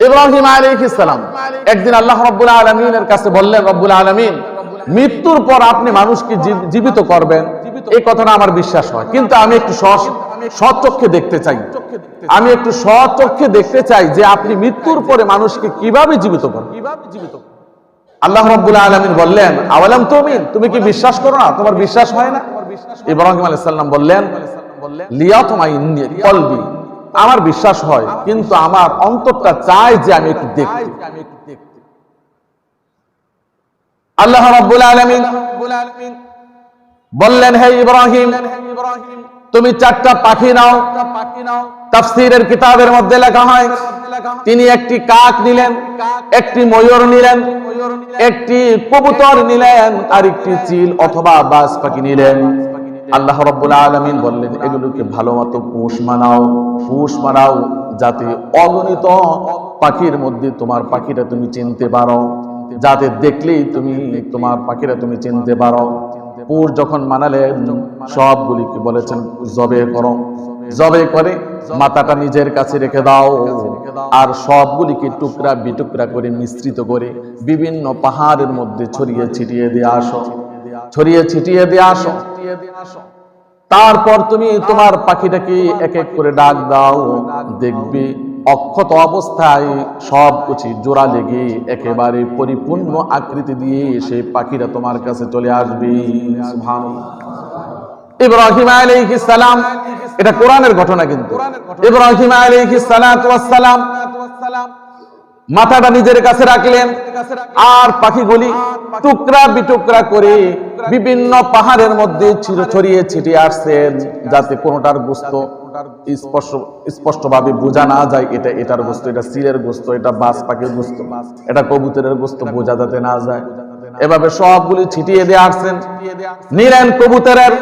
ইব্রাহিম আলাইহিসসালাম একদিন আল্লাহ রাব্বুল আলামিনের কাছে বললেন, রব্বুল আলামিন, মৃত্যুর পর আপনি মানুষকে জীবিত করবেন? এই কথাটা আমার বিশ্বাস হয়। কিন্তু আমি একটু সচক্ষে দেখতে চাই। আমি একটু সচক্ষে দেখতে চাই যে আপনি মৃত্যুর পরে মানুষকে কীভাবে জীবিত করেন আল্লাহ রাব্বুল আলামিন বললেন, আওয়ালাম তুমিন, তুমি কি বিশ্বাস করো না? তোমার বিশ্বাস হয় না? ইব্রাহিম আলাইহিস সালাম বললেন, লিয়াতমাইন্নি কলবি আমার বিশ্বাস হয় কিন্তু আমার অন্তরটা চায় যে আমি একটু দেখতে। আল্লাহ রাব্বুল আলামিন বললেন হে ইব্রাহিম তুমি চারটা পাখি নাও। তাফসীরের কিতাবের মধ্যে লেখা হয় তিনি একটি কাক নিলেন একটি ময়ূর নিলেন একটি কবুতর নিলেন আর একটি চিল অথবা বাজ পাখি নিলেন। আল্লাহ রাব্বুল আলামিন বললেন, এগুলোকে ভালো মতো পুষ মানাও, পোষ মানাও যাতে অগণিত পাখির মধ্যে তোমার পাখিটা তুমি চিনতে পারো। যাতে দেখলেই তুমি তোমার পাখিরা তুমি চিনতে পারো। পুর যখন মানালেন সবগুলিকে বলেছেন, জবে করো। জবে করে মাথাটা নিজের কাছে রেখে দাও। আর সবগুলিকে টুকরা বিটুকরা করে মিশ্রিত করে বিভিন্ন পাহাড়ের মধ্যে ছড়িয়ে ছিটিয়ে দিয়ে আসো। ছড়িয়ে ছিটিয়ে দিয়ে আসো। তারপর তুমি তোমার পাখিটাকে এক এক করে ডাক দাও। দেখবে অক্ষত অবস্থায় সব কিছু জোড়া লেগে একেবারে পরিপূর্ণ আকৃতি দিয়ে সেই পাখিরা তোমার কাছে চলে আসবে। ইব্রাহিম এটা কোরআনের ঘটনা কিন্তু। ইব্রাহিম মাথাটা নিজের কাছে রাখলেন। আর পাখিগুলি টুকরা বিটুকরা করে বিভিন্ন পাহাড়ের মধ্যে ছড়িয়ে ছিটিয়ে আসছেন যাতে কোনোটার গোস্ত স্পষ্ট স্পষ্ট বোঝা না যায় এটা এটার গোস্ত, এটা গোস্ত, এটা বাস পাখির গোস্ত, এটা কবুতরের গোস্ত বোঝা যাতে না যায়। এভাবে সবগুলি ছিটিয়ে দিয়ে আসছেন। নিলেন কবুতরের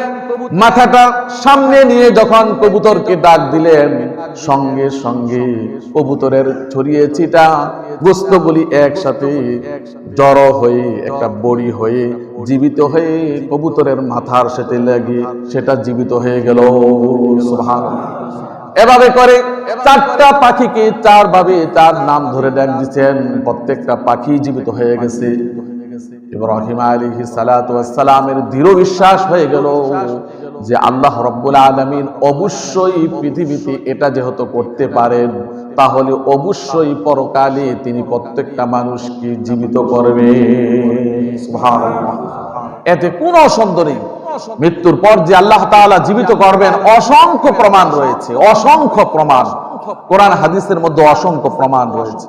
মাথাটা সামনে নিয়ে যখন কবুতরকে ডাক দিলেন, সঙ্গে সঙ্গে কবুতরের ছড়িয়ে ছিটা গোস্তগুলি একসাথে জড়ো হয়ে, একটা বড়ি হয়ে, জীবিত হয়ে কবুতরের মাথার সাথে লেগে সেটা জীবিত হয়ে গেল। এভাবে করে চারটা পাখিকে চার ভাবে তার নাম ধরে ডাক দিচ্ছেন। প্রত্যেকটা পাখি জীবিত হয়ে গেছে। ইব্রাহিম আলাইহিস সালাতু ওয়াস সালামের দৃঢ় বিশ্বাস হয়ে গেল যে আল্লাহ রব্বুল আলামিন অবশ্যই পৃথিবীতে এটা যেহেতু করতে পারেন, তাহলে অবশ্যই পরকালে তিনি প্রত্যেকটা মানুষকে জীবিত করবে। এতে কোনো সন্দেহ নেই। মৃত্যুর পর যে আল্লাহ তাআলা জীবিত করবেন, অসংখ্য প্রমাণ রয়েছে, অসংখ্য প্রমাণ। কোরআন হাদিসের মধ্যে অসংখ্য প্রমাণ রয়েছে।